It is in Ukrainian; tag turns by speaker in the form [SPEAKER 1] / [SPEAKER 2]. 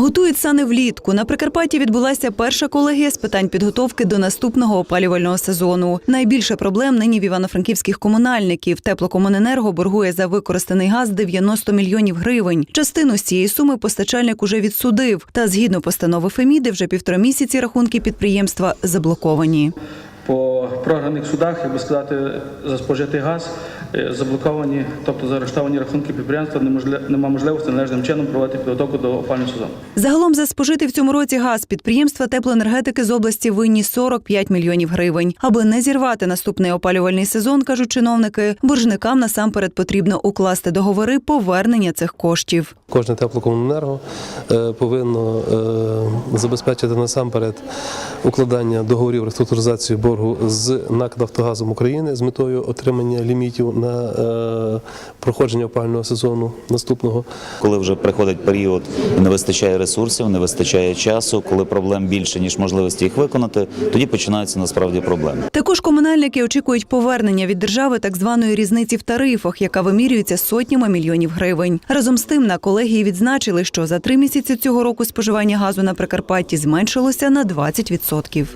[SPEAKER 1] Готують сани влітку. На Прикарпатті відбулася перша колегія з питань підготовки до наступного опалювального сезону. Найбільше проблем нині в івано-франківських комунальників. Теплокомуненерго боргує за використаний газ 90 мільйонів гривень. Частину з цієї суми постачальник уже відсудив. Та згідно постанови Феміди, вже півтора місяці рахунки підприємства заблоковані.
[SPEAKER 2] Програних судах, як би сказати, за спожитий газ е, заблоковані, тобто заарештовані рахунки підприємства, нема можливості належним чином проводити підготовку до опалювального сезону.
[SPEAKER 1] Загалом за спожитий в цьому році газ підприємства теплоенергетики з області винні 45 мільйонів гривень. Аби не зірвати наступний опалювальний сезон, кажуть чиновники, боржникам насамперед потрібно укласти договори повернення цих коштів.
[SPEAKER 3] Кожне теплокомуненерго е, повинно е, забезпечити насамперед укладання договорів реструктуризації боргу з НАК «Нафтогазом України з метою отримання лімітів на е, проходження опального сезону наступного.
[SPEAKER 4] Коли вже приходить період, не вистачає ресурсів, не вистачає часу, коли проблем більше ніж можливості їх виконати, тоді починаються насправді проблеми.
[SPEAKER 1] Також комунальники очікують повернення від держави так званої різниці в тарифах, яка вимірюється сотнями мільйонів гривень. Разом з тим на колегії відзначили, що за три місяці цього року споживання газу на Прикарпатті зменшилося на 20%.